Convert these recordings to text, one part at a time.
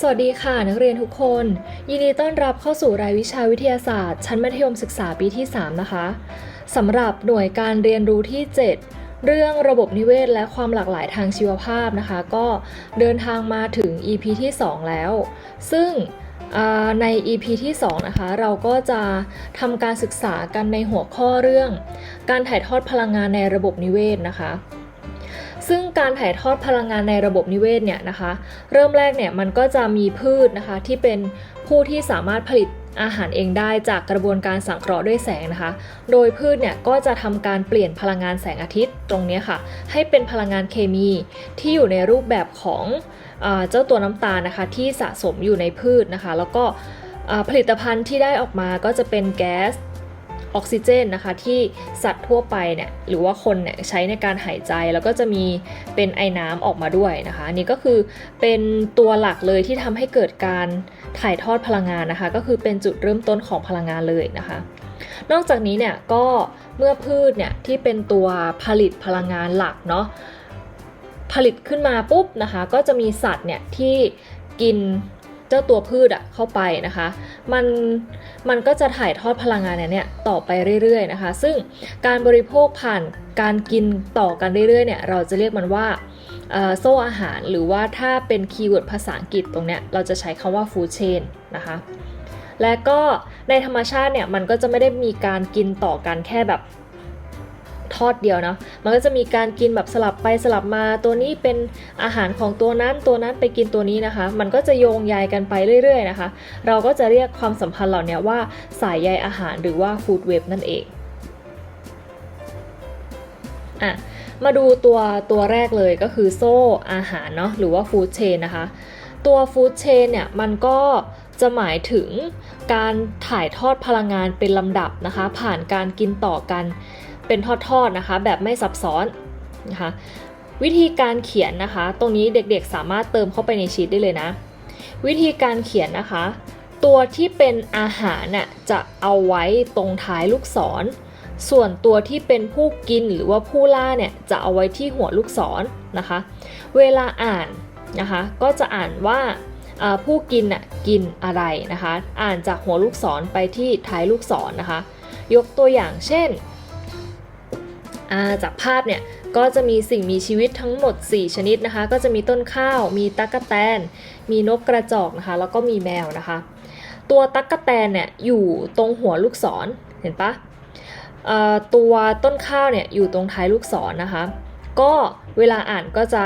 สวัสดีค่ะ นักเรียนทุกคน ยินดีต้อนรับเข้าสู่รายวิชาวิทยาศาสตร์ ชั้นมัธยมศึกษาปีที่ 3 นะคะสำหรับหน่วยการเรียนรู้ที่ 7 เรื่องระบบนิเวศและความหลากหลายทางชีวภาพนะคะ ก็เดินทางมาถึง EP ที่ 2 แล้ว ซึ่งใน EP ที่ 2 นะคะ เราก็จะทำการศึกษากันในหัวข้อเรื่อง การถ่ายทอดพลังงานในระบบนิเวศนะคะ ซึ่งการถ่ายทอดพลังงานในระบบนิเวศเนี่ยนะคะ เริ่มแรกเนี่ยมันก็จะมีพืชนะคะที่เป็นผู้ที่สามารถผลิตอาหารเองได้จากกระบวนการสังเคราะห์ด้วยแสงนะคะ โดยพืชเนี่ยก็จะทำการเปลี่ยนพลังงานแสงอาทิตย์ตรงนี้ค่ะ ให้เป็นพลังงานเคมีที่อยู่ในรูปแบบของอเจ้าตัวน้ำตาลนะคะ ที่สะสมอยู่ในพืชนะคะ แล้วก็ผลิตภัณฑ์ที่ได้ออกมาก็จะเป็นแก๊ส ออกซิเจนนะคะที่สัตว์ทั่วไปเนี่ยหรือว่าคนเนี่ยใช้ในการหายใจแล้วก็จะมีเป็นไอ้น้ำออกมาด้วยนะคะนี่ก็คือเป็นตัวหลักเลยที่ทำให้เกิดการถ่ายทอดพลังงานนะคะ ก็คือเป็นจุดเริ่มต้นของพลังงานเลยนะคะ นอกจากนี้เนี่ยก็เมื่อพืชเนี่ยที่เป็นตัวผลิตพลังงานหลักเนาะผลิตขึ้นมาปุ๊บนะคะ ก็จะมีสัตว์เนี่ยที่กิน จ้าตัวพืชอะเข้าไปนะคะ มันมันก็จะถ่ายทอดพลังงานเนี่ยต่อไปเรื่อยๆนะคะ ซึ่งการบริโภคผ่านการกินต่อกันเรื่อยๆเนี่ยเราจะเรียกมันว่าเอ่อโซ่อาหารหรือว่าถ้าเป็นคีย์เวิร์ดภาษาอังกฤษตรงเนี้ยเราจะใช้คำว่า food chain นะคะและก็ในธรรมชาติเนี่ยมันก็จะไม่ได้มีการกินต่อกันแค่แบบ ทอดเดียวเนาะ มันก็จะมีการกินแบบสลับไปสลับมา ตัวนี้เป็นอาหารของตัวนั้นตัวนั้นไปกินตัวนี้นะคะ มันก็จะโยงใยกันไปเรื่อย ๆ นะคะ เราก็จะเรียกความสัมพันธ์เหล่านี้ว่าสายใยอาหารหรือว่าฟู้ดเว็บนั่นเองอะมาดูตัวตัวแรกเลยก็คือโซ่อาหารเนาะหรือว่าฟู้ดเชนนะคะ ตัวฟู้ดเชนเนี่ยมันก็จะหมายถึงการถ่ายทอดพลังงานเป็นลำดับนะคะ ผ่านการกินต่อกัน เป็นทอดๆนะคะ แบบไม่ซับซ้อนนะคะวิธีการเขียนนะคะ ตรงนี้เด็กๆสามารถเติมเข้าไปในชีตได้เลยนะ วิธีการเขียนนะคะ ตัวที่เป็นอาหารน่ะจะเอาไว้ตรงท้ายลูกศร ส่วนตัวที่เป็นผู้กินหรือว่าผู้ล่าเนี่ยจะเอาไว้ที่หัวลูกศรนะคะ เวลาอ่านนะคะก็จะอ่านว่าผู้กินน่ะกินอะไรนะคะ อ่านจากหัวลูกศรไปที่ท้ายลูกศรนะคะ ยกตัวอย่างเช่น จากภาพเนี่ยก็จะมีสิ่งมีชีวิตทั้งหมด 4 ชนิดนะคะ ก็จะมีต้นข้าว มีตั๊กแตน มีนกกระจอกนะคะ แล้วก็มีแมวนะคะ ตัวตั๊กแตนเนี่ยอยู่ตรงหัวลูกศรเห็นปะตัวต้นข้าวเนี่ยอยู่ตรงท้ายลูกศรนะคะ ก็เวลาอ่านก็จะ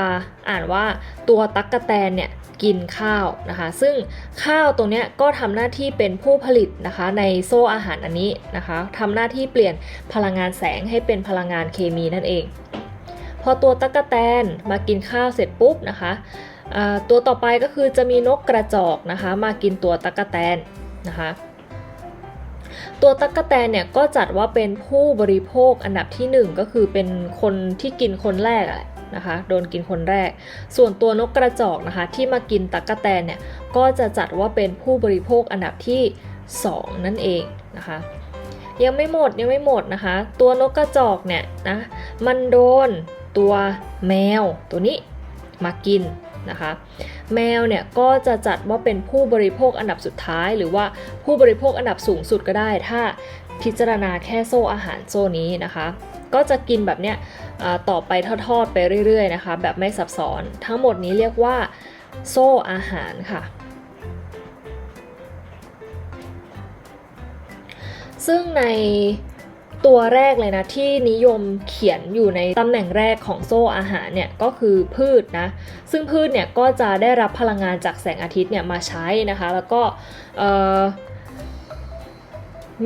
อ่านว่าตัวตั๊กแตนเนี่ย กินข้าวนะคะ ซึ่งข้าวตรงนี้ก็ทำหน้าที่เป็นผู้ผลิตนะคะ ในโซ่อาหารอันนี้นะคะทำหน้าที่เปลี่ยนพลังงานแสงให้เป็นพลังงานเคมีนั่นเอง พอตัวตั๊กแตนมากินข้าวเสร็จปุ๊บนะคะตัวต่อไปก็คือจะมีนกกระจอกนะคะ มากินตัวตั๊กแตนนะคะ ตัวตั๊กแตนเนี่ยก็จัดว่าเป็นผู้บริโภคอันดับที่ 1 ก็คือเป็นคนที่กินคนแรกอะนะคะโดนกินคนแรก ส่วนตัวนกกระจอกนะคะที่มากินตั๊กแตนเนี่ยก็จะจัดว่าเป็นผู้บริโภคอันดับที่ 2 นั่นเองนะคะยังไม่หมดยังไม่หมดนะคะ ตัวนกกระจอกเนี่ยนะมันโดนตัวแมวตัวนี้มากินนะคะ แมวเนี่ยก็จะจัดว่าเป็นผู้บริโภคอันดับสุดท้าย หรือว่าผู้บริโภคอันดับสูงสุดก็ได้ ถ้าพิจารณาแค่โซ่อาหารโซ่นี้นะคะ ก็จะกินแบบเนี้ยต่อไปทอดๆไปเรื่อยๆนะคะ แบบไม่ซับซ้อนทั้งหมดนี้เรียกว่าโซ่อาหารค่ะซึ่งใน ตัวแรกเลยนะที่นิยมเขียนอยู่ในตำแหน่งแรกของโซ่อาหารเนี่ยก็คือพืชนะ ซึ่งพืชเนี่ยก็จะได้รับพลังงานจากแสงอาทิตย์เนี่ยมาใช้นะคะ แล้วก็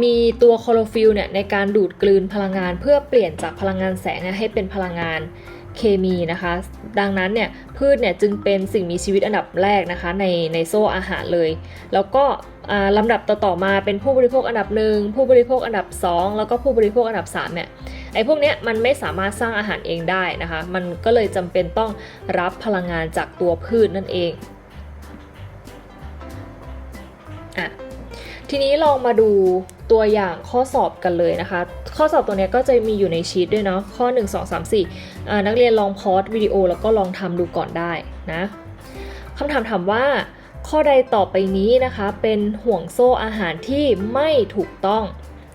มีตัวคลอโรฟิลเนี่ยในการดูดกลืนพลังงาน เพื่อเปลี่ยนจากพลังงานแสงให้เป็นพลังงานเคมีนะคะ ดังนั้นเนี่ยพืชเนี่ยจึงเป็นสิ่งมีชีวิตอันดับแรกนะคะในในโซ่อาหารเลย แล้วก็ ลำดับต่อๆมาเป็นผู้บริโภคอันดับหนึ่งผู้บริโภคอันดับ 2 แล้วก็ผู้บริโภคอันดับ3เนี่ยไอ้พวกเนี้ยมันไม่สามารถสร้างอาหารเองได้นะคะ มันก็เลยจำเป็นต้องรับพลังงานจากตัวพืชนั่นเองอะทีนี้ลองมาดูตัวอย่างข้อสอบกันเลยนะคะ ข้อสอบตัวเนี้ยก็จะมีอยู่ในชีตด้วยเนาะข้อ 1 2 3 4อานักเรียนลองพอสวิดีโอแล้วก็ลองทำดูก่อนได้นะคำถามถามว่า ข้อใดต่อไปนี้นะคะเป็นห่วงโซ่อาหารที่ไม่ถูกต้อง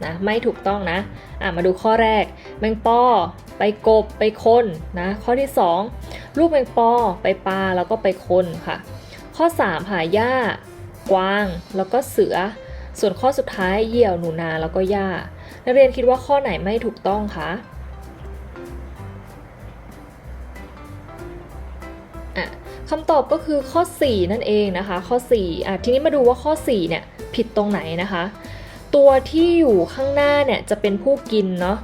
นะไม่ถูกต้องนะอะมาดูข้อแรก แมงปอไปกบไปคนนะข้อที่ 2 ลูกแมงปอไปปลาแล้วก็ไปคนค่ะ ข้อ3ค่ะหญ้ากวาง แล้วก็เสือ ส่วนข้อสุดท้ายเหยี่ยวหนูนาแล้วก็หญ้านักเรียนคิดว่าข้อไหนไม่ถูกต้องคะ คำตอบก็คือข้อ 4 นั่นเองนะคะ ข้อ4อะทีนี้มาดูว่าข้อ4เนี่ยผิดตรงไหนนะคะ ตัวที่อยู่ข้างหน้าเนี่ยจะเป็นผู้กินเนาะ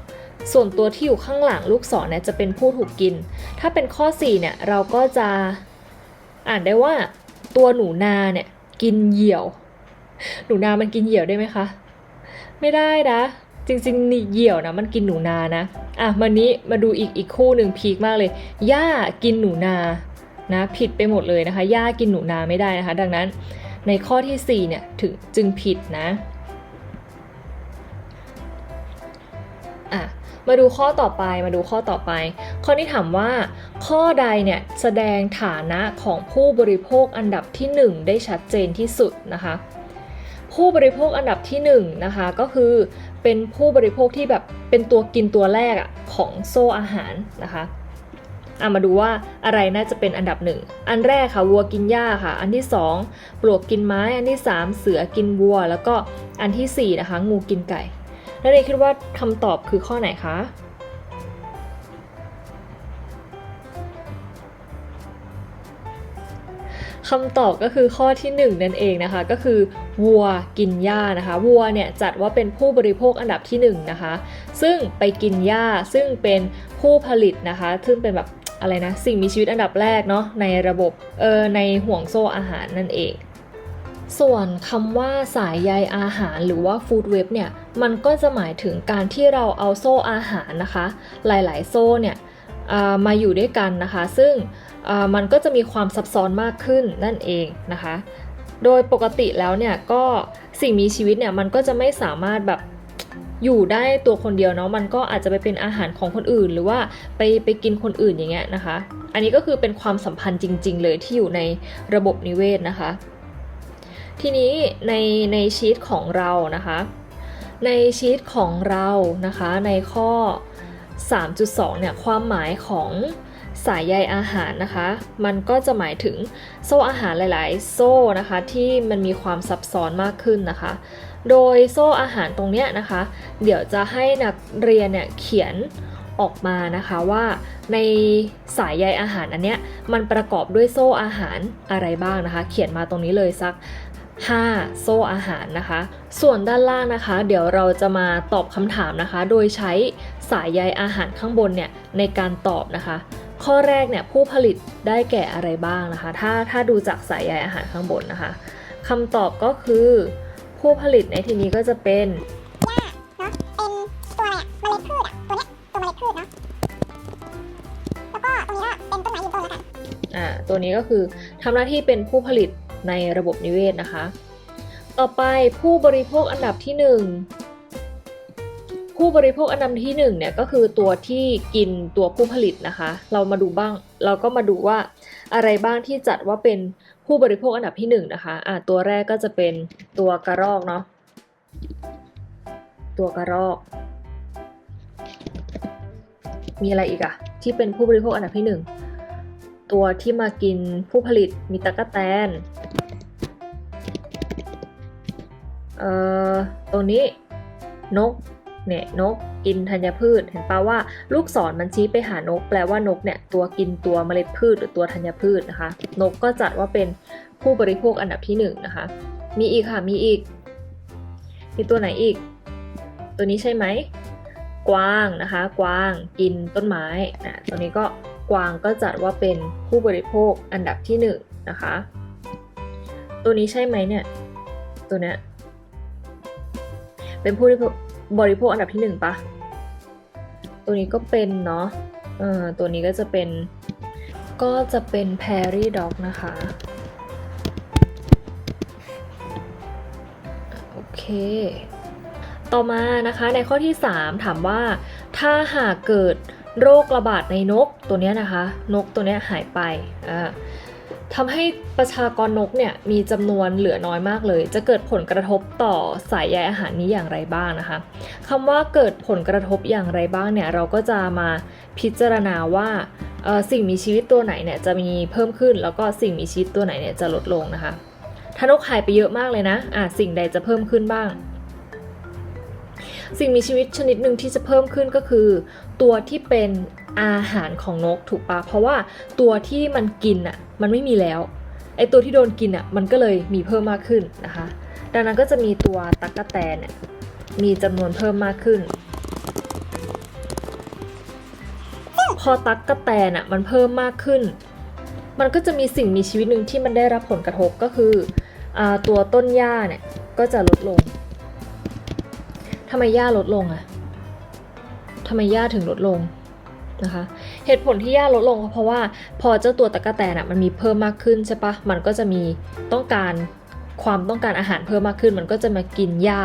ส่วนตัวที่อยู่ข้างหลังลูกศรเนี่ยจะเป็นผู้ถูกกิน ถ้าเป็นข้อ 4 เนี่ยเราก็จะอ่านได้ว่า ตัวหนูนาเนี่ยกินเหยี่ยว หนูนามันกินเหยี่ยวได้ไหมคะ ไม่ได้นะ จริงๆนี่เหยี่ยวนะมันกินหนูนานะ อะมานี้มาดูอีกอีกคู่หนึ่งพีคมากเลย ย่ากินหนูนา นะผิดไปหมดเลยนะคะย่ากินหนูนาไม่ได้นะคะ ดังนั้นในข้อที่4เนี่ยถึงจึงผิดนะอะมาดูข้อต่อไปมาดูข้อต่อไป ข้อนี้ถามว่า ข้อใดเนี่ยแสดงฐานะของผู้บริโภคอันดับที่ 1 ได้ชัดเจนที่สุดนะคะ ผู้บริโภคอันดับที่1นะคะก็คือเป็นผู้บริโภคที่แบบเป็นตัวกินตัวแรกอะของโซ่อาหารนะคะ อะมาดูว่าอะไรน่าจะเป็นอันดับหนึ่ง อันแรกค่ะวัวกินหญ้าค่ะ อันที่สองปลวกกินไม้ อันที่สามเสือกินวัว แล้วก็อันที่สี่นะคะงูกินไก่นักเรนคิดว่าคำตอบคือข้อไหนคะคำตอบก็คือข้อที่ 1 นั่นเองนะคะ ก็คือวัวกินหญ้านะคะวัวเนี่ยจัดว่าเป็นผู้บริโภคอันดับที่1นะคะ ซึ่งไปกินหญ้าซึ่งเป็นผู้ผลิตนะคะ ซึ่งเป็นแบบ อะไรนะ สิ่งมีชีวิตอันดับแรกเนาะในระบบเออในห่วงโซ่อาหารนั่นเอง ส่วนคำว่าสายใยอาหารหรือว่าฟู้ดเว็บเนี่ยมันก็จะหมายถึงการที่เราเอาโซ่อาหารนะคะ หลายๆ โซ่เนี่ยามาอยู่ด้วยกันนะคะ ซึ่งมันก็จะมีความซับซ้อนมากขึ้นนั่นเองนะคะ โดยปกติแล้วเนี่ยก็สิ่งมีชีวิตเนี่ยมันก็จะไม่สามารถแบบ อยู่ได้ตัวคนเดียวเนาะมันก็อาจจะไปเป็นอาหารของคนอื่น หรือว่าไปไปกินคนอื่นอย่างเงี้ยนะคะ อันนี้ก็คือเป็นความสัมพันธ์จริง ๆ เลยที่อยู่ในระบบนิเวศนะคะ ทีนี้ในในชีตของเรานะคะ ในชีตของเรานะคะในข้อ 3.2 เนี่ยความหมายของสายใยอาหารนะคะ มันก็จะหมายถึงโซ่อาหารหลาย ๆ โซ่นะคะที่มันมีความซับซ้อนมากขึ้นนะคะ โดยโซ่อาหารตรงเนี้ยนะคะ เดี๋ยวจะให้นักเรียนเนี่ยเขียนออกมานะคะว่าในสายใยอาหารอันเนี้ยมันประกอบด้วยโซ่อาหารอะไรบ้างนะคะ เขียนมาตรงนี้เลยสัก 5 โซ่อาหารนะคะ ส่วนด้านล่างนะคะ เดี๋ยวเราจะมาตอบคำถามนะคะ โดยใช้สายใยอาหารข้างบนเนี่ยในการตอบนะคะ ข้อแรกเนี่ยผู้ผลิตได้แก่อะไรบ้างนะคะ ถ้าถ้าดูจากสายใยอาหารข้างบนนะคะคำตอบก็คือ ผู้ผลิตในที่นี้ก็จะเป็นหญ้าเนาะเป็นตัวอะไรอะเมล็ดพืชอะตัวเนี้ยตัวเมล็ดพืชเนาะแล้วก็ตรงนี้ก็เป็นต้นไม้ยืนต้นแล้วกันอ่าตัวนี้ก็คือทำหน้าที่เป็นผู้ผลิตในระบบนิเวศนะคะ ต่อไปผู้บริโภคอันดับที่ 1 ผู้บริโภคอันดับที่1เนี่ยก็คือตัวที่กินตัวผู้ผลิตนะคะ เรามาดูบ้าง เราก็มาดูว่าอะไรบ้างที่จัดว่าเป็น ผู้บริโภคอันดับที่1นะคะอ่าตัวแรกก็จะเป็นตัวกระรอกเนาะตัวกระรอก มีอะไรอีกอะที่เป็นผู้บริโภคอันดับที่หนึ่งตัวที่มากินผู้ผลิตมีตะกะแตนเอ่อตัวนี้นก เนี่ยนกกินธัญพืช เห็นปะว่าลูกศรมันชี้ไปหานก แปลว่านกเนี่ยตัวกินตัวเมล็ดพืชหรือตัวธัญพืชนะคะ นกก็จัดว่าเป็นผู้บริโภคอันดับที่หนึ่งนะคะ มีอีกค่ะมีอีก มีตัวไหนอีก ตัวนี้ใช่ไหมกวางนะคะ กวางกินต้นไม้นะตัวนี้ก็กวางก็จัดว่าเป็นผู้บริโภคอันดับที่หนึ่งนะคะ ตัวนี้ใช่ไหมเนี่ย ตัวเนี้ยเป็นผู้ บริโภคอันดับที่หนึ่งปะตัวนี้ก็เป็นเนาะเออตัวนี้ก็จะเป็น ก็จะเป็นแพรี่ด็อกนะคะ โอเค ต่อมานะคะในข้อที่ 3 ถามว่า ถ้าหากเกิดโรคระบาดในนกตัวนี้นะคะ นกตัวนี้หายไปอ่า ทำให้ประชากรนกเนี่ยมีจำนวนเหลือน้อยมากเลย จะเกิดผลกระทบต่อสายใยอาหารนี้อย่างไรบ้างนะคะคำว่าเกิดผลกระทบอย่างไรบ้างเนี่ยเราก็จะมาพิจารณาว่าสิ่งมีชีวิตตัวไหนเนี่ยจะมีเพิ่มขึ้น แล้วก็สิ่งมีชีวิตตัวไหนเนี่ยจะลดลงนะคะถ้านกหายไปเยอะมากเลยนะอะสิ่งใดจะเพิ่มขึ้นบ้าง สิ่งมีชีวิตชนิดหนึ่งที่จะเพิ่มขึ้นก็คือ ตัวที่เป็นอาหารของนกถูกปะเพราะว่าตัวที่มันกินอะมันไม่มีแล้วไอตัวที่โดนกินอะมันก็เลยมีเพิ่มมากขึ้นนะคะ ดังนั้นก็จะมีตัวตั๊กแตนเนี่ยมีจำนวนเพิ่มมากขึ้น พอตั๊กแตนอะมันเพิ่มมากขึ้น มันก็จะมีสิ่งมีชีวิตหนึ่งที่มันได้รับผลกระทบก็คืออตัวต้นหญ้าเนี่ยก็จะลดลงำไมหญ้าลดลงอะทำไมหญ้าถึงลดลงนะคะ เหตุผลที่หญ้าลดลงก็เพราะว่าพอเจ้าตัวตะกะแตนอะมันมีเพิ่มมากขึ้นใช่ปะมันก็จะมีต้องการความต้องการอาหารเพิ่มมากขึ้น มันก็จะมากินหญ้า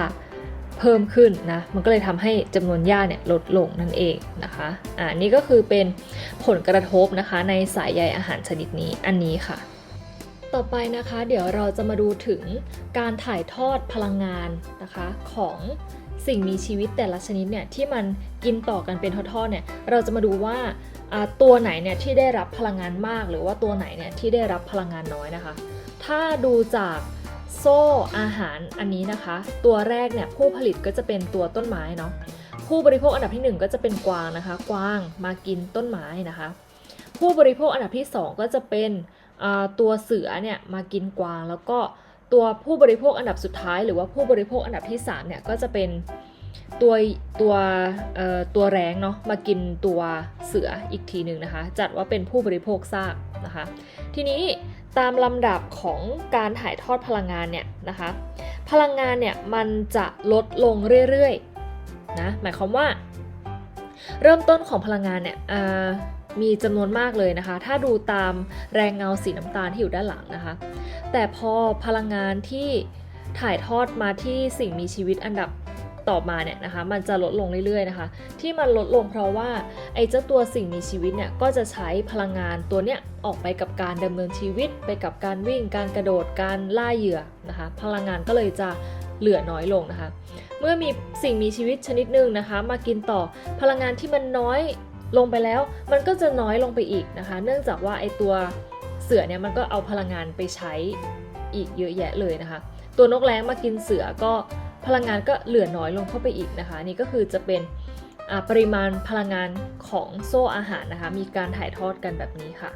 เพิ่มขึ้นนะ มันก็เลยทำให้จำนวนหญ้าเนี่ยลดลงนั่นเองนะคะ อ่า นี่ก็คือเป็นผลกระทบนะคะในสายใยอาหารชนิดนี้ อันนี้ค่ะ ต่อไปนะคะ เดี๋ยวเราจะมาดูถึงการถ่ายทอดพลังงานนะคะของ สิ่งมีชีวิตแต่ละชนิดเนี่ยที่มันกินต่อกันเป็นทอดๆเนี่ยเราจะมาดูว่าตัวไหนเนี่ยที่ได้รับพลังงานมาก หรือว่าตัวไหนเนี่ยที่ได้รับพลังงานน้อยนะคะ ถ้าดูจากโซ่อาหารอันนี้นะคะ ตัวแรกเนี่ยผู้ผลิตก็จะเป็นตัวต้นไม้เนาะผู้บริโภคอันดับที่หนึ่งก็จะเป็นกวางนะคะ กวางมากินต้นไม้นะคะ ผู้บริโภคอันดับที่สองก็จะเป็นตัวเสือเนี่ยมากินกวางแล้วก็ ตัวผู้บริโภคอันดับสุดท้าย หรือว่าผู้บริโภคอันดับที่3เนี่ยก็จะเป็นตัวตัวตัวแรงเนาะมากินตัวเสืออีกทีหนึ่งนะคะ จัดว่าเป็นผู้บริโภคซากนะคะ ทีนี้ตามลำดับของการถ่ายทอดพลังงานเนี่ยนะคะ พลังงานเนี่ยมันจะลดลงเรื่อยๆนะหมายความว่า เริ่มต้นของพลังงานเนี่ย มีจำนวนมากเลยนะคะ ถ้าดูตามแรงเงาสีน้ำตาลที่อยู่ด้านหลังนะคะ แต่พอพลังงานที่ถ่ายทอดมาที่สิ่งมีชีวิตอันดับต่อมาเนี่ยนะคะ มันจะลดลงเรื่อยๆนะคะ ที่มันลดลงเพราะว่าไอ้เจ้าตัวสิ่งมีชีวิตเนี่ยก็จะใช้พลังงานตัวเนี้ยออกไปกับการดำเนินชีวิต ไปกับการวิ่ง การกระโดด การล่าเหยื่อนะคะ พลังงานก็เลยจะเหลือน้อยลงนะคะ เมื่อมีสิ่งมีชีวิตชนิดหนึ่งนะคะ มากินต่อพลังงานที่มันน้อย ลงไปแล้วมันก็จะน้อยลงไปอีกนะคะ เนื่องจากว่าไอตัวเสือเนี่ยมันก็เอาพลังงานไปใช้อีกเยอะแยะเลยนะคะ ตัวนกแร้งมากินเสือก็พลังงานก็เหลือน้อยลงเข้าไปอีกนะคะ นี่ก็คือจะเป็นอ่าปริมาณพลังงานของโซ่อาหารนะคะ มีการถ่ายทอดกันแบบนี้ค่ะ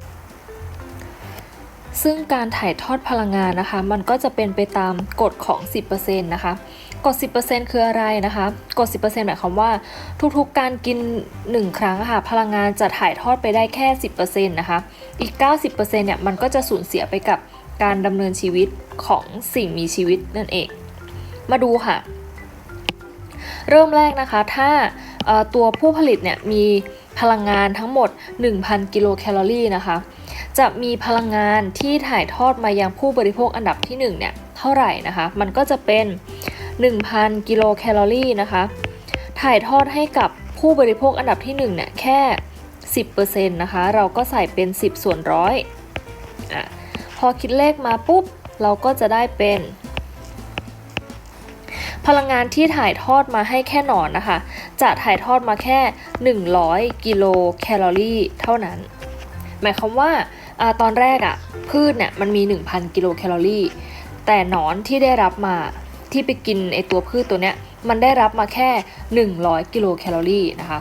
ซึ่งการถ่ายทอดพลังงานนะคะ มันก็จะเป็นไปตามกฎของ 10%นะคะ กฎ10%คืออะไรนะคะกฎ10%หมายความว่า ทุกๆการกิน 1 ครั้งค่ะ พลังงานจะถ่ายทอดไปได้แค่ 10%นะคะ อีก 90%เนี่ย มันก็จะสูญเสียไปกับการดำเนินชีวิตของสิ่งมีชีวิตนั่นเอง มาดูค่ะ เริ่มแรกนะคะ ถ้าตัวผู้ผลิตเนี่ยมีพลังงานทั้งหมด 1,000 กิโลแคลอรี่นะคะ จะมีพลังงานที่ถ่ายทอดมายังผู้บริโภคอันดับที่1เนี่ยเท่าไหร่นะคะ มันก็จะเป็น 1,000 กิโลแคลอรี่นะคะ ถ่ายทอดให้กับผู้บริโภคอันดับที่1เนี่ยแค่ 10%นะคะ เราก็ใส่เป็น 10 ส่วนร้อยอะพอคิดเลขมาปุ๊บ เราก็จะได้เป็น พลังงานที่ถ่ายทอดมาให้แค่หนอนนะคะ จะถ่ายทอดมาแค่ 100 กิโลแคลอรี่เท่านั้น หมายความว่าอตอนแรกอะ่ะพืชเนี่ยมันมี 1,000 กิโลแคลอรี่ แต่หนอนที่ได้รับมา ที่ไปกินไอตัวพืชตัวเนี้ยมันได้รับมาแค่ 100 กิโลแคลอรี่นะคะ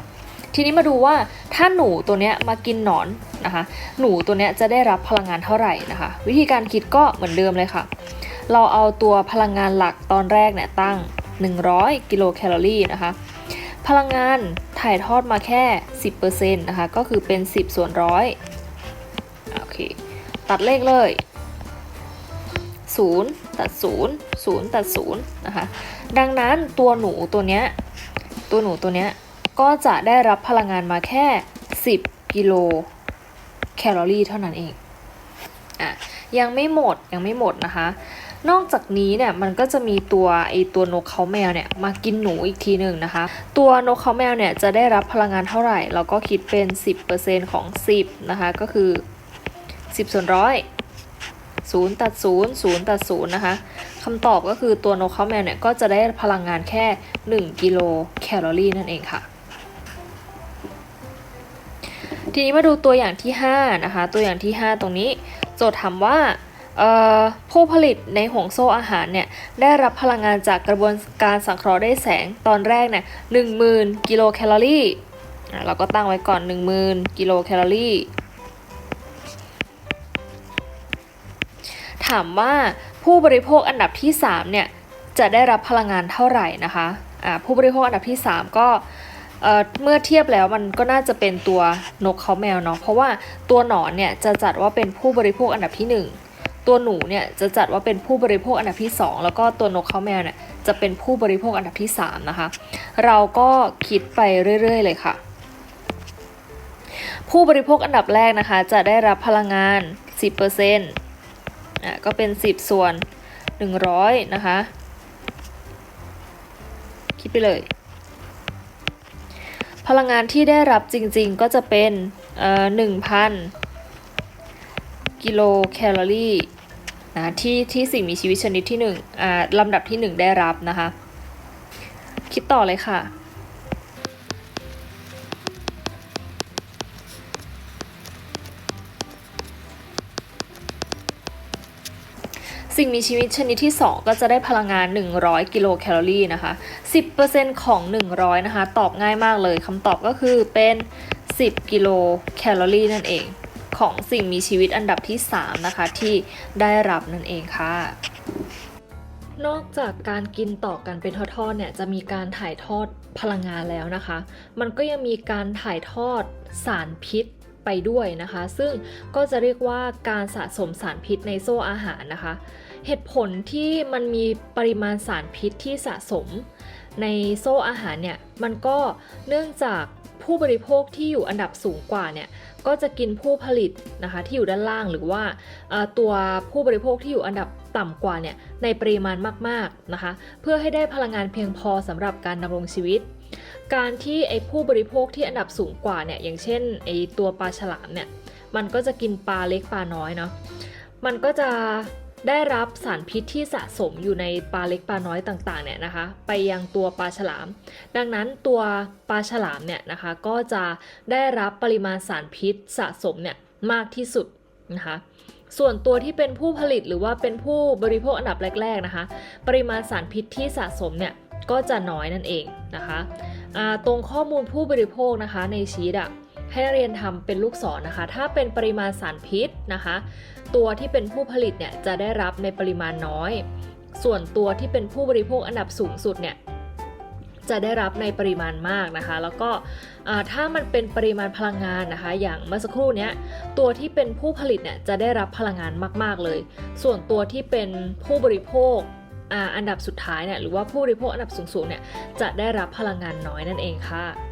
ทีนี้มาดูว่าถ้าหนูตัวเนี้ยมากินหนอนนะคะหนูตัวเนี้ยจะได้รับพลังงานเท่าไหร่นะคะ วิธีการคิดก็เหมือนเดิมเลยค่ะ เราเอาตัวพลังงานหลักตอนแรกเนี่ยตั้ง 100 กิโลแคลอรี่นะคะพลังงานถ่ายทอดมาแค่ 10%นะคะก็คือเป็น 10 ส่วนร้อยโอเคตัดเลขเลย 0 ตัด 0 0 ตัด 0 นะคะ ดังนั้นตัวหนูตัวเนี้ย ตัวหนูตัวเนี้ย ก็จะได้รับพลังงานมาแค่ 10 กิโลแคลอรี่เท่านั้นเอง อะ ยังไม่หมด ยังไม่หมดนะคะ นอกจากนี้เนี่ย มันก็จะมีตัวไอตัวนกเขาแมวเนี่ย มากินหนูอีกทีหนึ่งนะคะ ตัวนกเขาแมวเนี่ย จะได้รับพลังงานเท่าไหร่ เราก็คิดเป็น 10%ของ 10 นะคะ ก็คือ 10 ส่วนร้อย 0 ตัด 0 0 ตัด 0 นะคะคำตอบก็คือตัวนกเขาแมวเนี่ย ก็จะได้พลังงานแค่ 1 กิโลแคลอรี่นั่นเองค่ะ ทีนี้มาดูตัวอย่างที่ 5 นะคะ ตัวอย่างที่ 5 ตรงนี้ โจทย์ถามว่าผู้ผลิตในห่วงโซ่อาหารเนี่ยได้รับพลังงานจากกระบวนการสังเคราะห์ด้วยแสงตอนแรกเนี่ย10,000กิโลแคลอรี่เราก็ตั้งไว้ก่อน 10,000กิโลแคลอรี่ ถามว่าผู้บริโภคอันดับที่3เนี่ยจะได้รับพลังงานเท่าไหร่นะคะอ่าผู้บริโภคอันดับที่ 3 ก็เอ่อเมื่อเทียบแล้วมันก็น่าจะเป็นตัวนกเขาแมวเนาะเพราะว่าตัวหนอนเนี่ยจะจัดว่าเป็นผู้บริโภคอันดับที่ 1 ตัวหนูเนี่ยจะจัดว่าเป็นผู้บริโภคอันดับที่ 2 แล้วก็ตัวนกเขาแมวเนี่ยจะเป็นผู้บริโภคอันดับที่ 3 นะคะ เราก็คิดไปเรื่อย ๆ เลยค่ะ ผู้บริโภคอันดับแรกนะคะ จะได้รับพลังงาน 10% อะก็เป็น 10 ส่วน 100 นะคะ คิดไปเลย พลังงานที่ได้รับจริงๆก็จะเป็นเอ่อ1,000 กิโลแคลอรี่นะที่ที่สิ่งมีชีวิตชนิดที่1อ่าลำดับที่ 1 ได้รับนะคะ คิดต่อเลยค่ะ สิ่งมีชีวิตชนิดที่ 2 ก็จะได้พลังงาน 100 กิโลแคลอรี่นะคะ 10%ของ 100 นะคะ ตอบง่ายมากเลยคำตอบก็คือเป็น 10 กิโลแคลอรี่นั่นเอง ของสิ่งมีชีวิตอันดับที่ 3 นะคะ ที่ได้รับนั่นเองค่ะนอกจากการกินต่อกันเป็นทอดๆเนี่ยจะมีการถ่ายทอดพลังงานแล้วนะคะ มันก็ยังมีการถ่ายทอดสารพิษไปด้วยนะคะ ซึ่งก็จะเรียกว่าการสะสมสารพิษในโซ่อาหารนะคะ เหตุผลที่มันมีปริมาณสารพิษที่สะสม ในโซ่อาหารเนี่ยมันก็เนื่องจากผู้บริโภคที่อยู่อันดับสูงกว่าเนี่ยก็จะกินผู้ผลิตนะคะที่อยู่ด้านล่างหรือว่าตัวผู้บริโภคที่อยู่อันดับต่ำกว่าเนี่ยในปริมาณมากๆนะคะ เพื่อให้ได้พลังงานเพียงพอสำหรับการดำรงชีวิต การที่ไอผู้บริโภคที่อันดับสูงกว่าเนี่ยอย่างเช่นไอตัวปลาฉลามเนี่ยมันก็จะกินปลาเล็กปลาน้อยเนาะมันก็จะ ได้รับสารพิษที่สะสมอยู่ในปลาเล็กปลาน้อยต่างๆเนี่ยนะคะไปยังตัวปลาฉลาม ดังนั้นตัวปลาฉลามเนี่ยนะคะก็จะได้รับปริมาณสารพิษสะสมเนี่ยมากที่สุดนะคะส่วนตัวที่เป็นผู้ผลิตหรือว่าเป็นผู้บริโภคอันดับแรก ๆนะคะ ปริมาณสารพิษที่สะสมเนี่ยก็จะน้อยนั่นเองนะคะตรงข้อมูลผู้บริโภคนะคะในชีตอะ ให้นักเรียนทำเป็นลูกศรนนะคะ ถ้าเป็นปริมาณสารพิษนะคะ ตัวที่เป็นผู้ผลิตเนี่ยจะได้รับในปริมาณน้อย ส่วนตัวที่เป็นผู้บริโภคอันดับสูงสุดเนี่ยจะได้รับในปริมาณมากนะคะ แล้วก็ถ้ามันเป็นปริมาณพลังงานนะคะ อย่างเมื่อสักครู่เนี้ยตัวที่เป็นผู้ผลิตเนี่ยจะได้รับพลังงานมาก ๆเลย ส่วนตัวที่เป็นผู้บริโภคอันดับสุดท้ายเนี่ยหรือว่าผู้บริโภคอันดับสูงๆเนี่ยจะได้รับพลังงานน้อยนั่นเองค่ะ